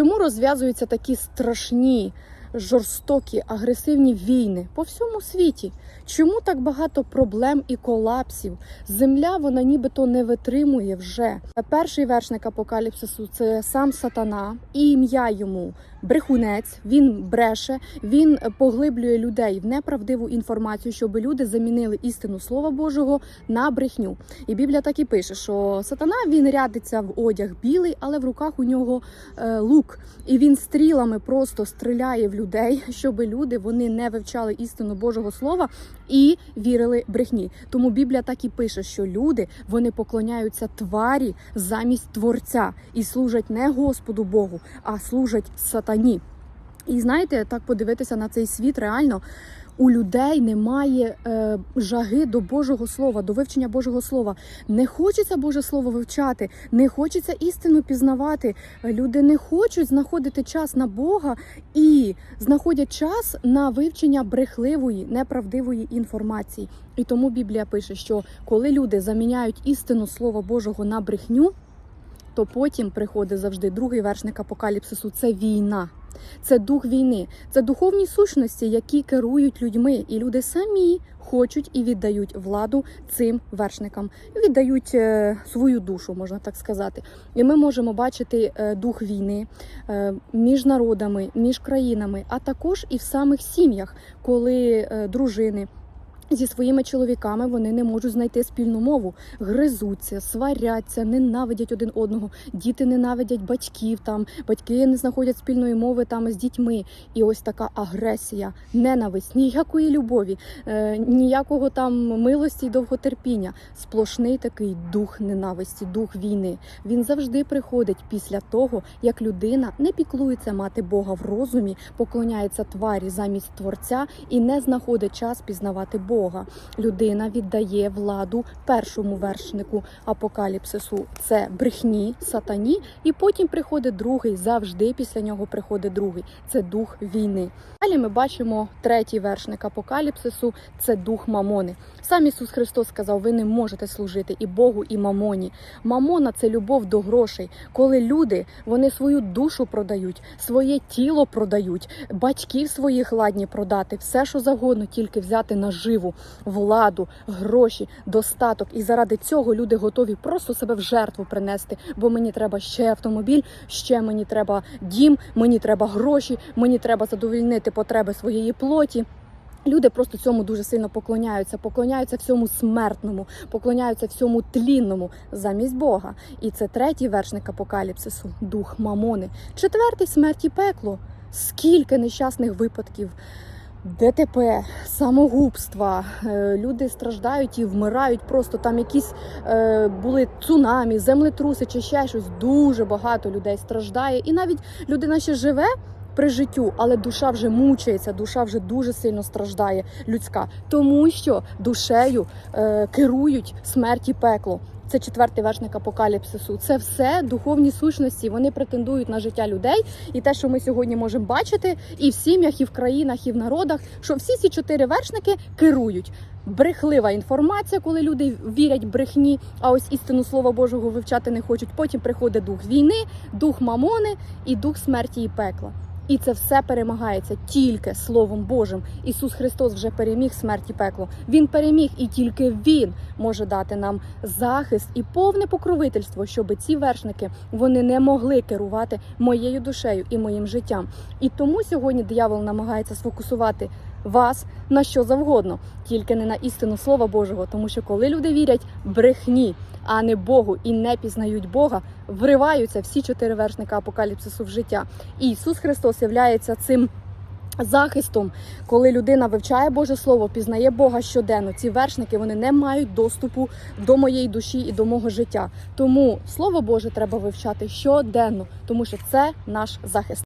Чому розв'язуються такі страшні, жорстокі, агресивні війни по всьому світі? Чому так багато проблем і колапсів? Земля вона нібито не витримує вже. Перший вершник апокаліпсису це сам сатана, і ім'я йому брехунець. Він бреше, він поглиблює людей в неправдиву інформацію, щоб люди замінили істину Слова Божого на брехню. І Біблія так і пише, що сатана він рядиться в одяг білий, але в руках у нього е, лук, і він стрілами просто стріляє в людей, щоб люди вони не вивчали істину Божого Слова і вірили брехні. Тому Біблія так і пише, що люди вони поклоняються тварі замість творця і служать не Господу Богу, а служать сатані. І знаєте, так подивитися на цей світ реально. У людей немає е, жаги до Божого Слова, до вивчення Божого Слова. Не хочеться Боже Слово вивчати, не хочеться істину пізнавати. Люди не хочуть знаходити час на Бога і знаходять час на вивчення брехливої, неправдивої інформації. І тому Біблія пише, що коли люди заміняють істину Слова Божого на брехню, то потім приходить завжди другий вершник апокаліпсису це війна. Це дух війни, це духовні сущності, які керують людьми, і люди самі хочуть і віддають владу цим вершникам, віддають е, свою душу, можна так сказати. І ми можемо бачити е, дух війни е, між народами, між країнами, а також і в самих сім'ях, коли дружини. Зі своїми чоловіками вони не можуть знайти спільну мову, гризуться, сваряться, ненавидять один одного. Діти ненавидять батьків. Там батьки не знаходять спільної мови там з дітьми. І ось така агресія, ненависть, ніякої любові, е, ніякого там милості й довготерпіння. Сплошний такий дух ненависті, дух війни. Він завжди приходить після того, як людина не піклується мати Бога в розумі, поклоняється тварі замість творця і не знаходить час пізнавати Бога. Бога. Людина віддає владу першому вершнику апокаліпсису. Це брехні, сатані, і потім приходить другий. Завжди після нього приходить другий. Це дух війни. Далі ми бачимо третій вершник апокаліпсису це дух мамони. Сам Ісус Христос сказав: ви не можете служити і Богу, і мамоні. Мамона це любов до грошей, коли люди вони свою душу продають, своє тіло продають, батьків своїх ладні продати, все, що завгодно, тільки взяти наживу владу, гроші, достаток. І заради цього люди готові просто себе в жертву принести. Бо мені треба ще автомобіль, ще мені треба дім, мені треба гроші, мені треба задовольнити потреби своєї плоті. Люди просто цьому дуже сильно поклоняються, поклоняються всьому смертному, поклоняються всьому тлінному замість Бога. І це третій вершник апокаліпсису дух мамони. Четвертий смерть і пекло. Скільки нещасних випадків. ДТП, самогубства, Е, люди страждають і вмирають. Просто там якісь е, були цунамі, землетруси чи ще щось. Дуже багато людей страждає, і навіть людина ще живе. При життю, але душа вже мучається, душа вже дуже сильно страждає людська, тому що душею е, керують смерть і пекло. Це четвертий вершник апокаліпсису. Це все духовні сущності. Вони претендують на життя людей. І те, що ми сьогодні можемо бачити, і в сім'ях, і в країнах, і в народах, що всі ці чотири вершники керують. Брехлива інформація, коли люди вірять брехні, а ось істину слова Божого вивчати не хочуть. Потім приходить дух війни, дух мамони і дух смерті і пекла. І це все перемагається тільки Словом Божим. Ісус Христос вже переміг смерть і пекло. Він переміг, і тільки Він може дати нам захист і повне покровительство, щоб ці вершники вони не могли керувати моєю душею і моїм життям. І тому сьогодні диявол намагається сфокусувати вас на що завгодно, тільки не на істину Слова Божого, тому що коли люди вірять брехні, а не Богу і не пізнають Бога, вриваються всі чотири вершника апокаліпсису в життя. І Ісус Христос являється цим. Захистом, коли людина вивчає Боже Слово, пізнає Бога щоденно, ці вершники вони не мають доступу до моєї душі і до мого життя. Тому Слово Боже треба вивчати щоденно, тому що це наш захист.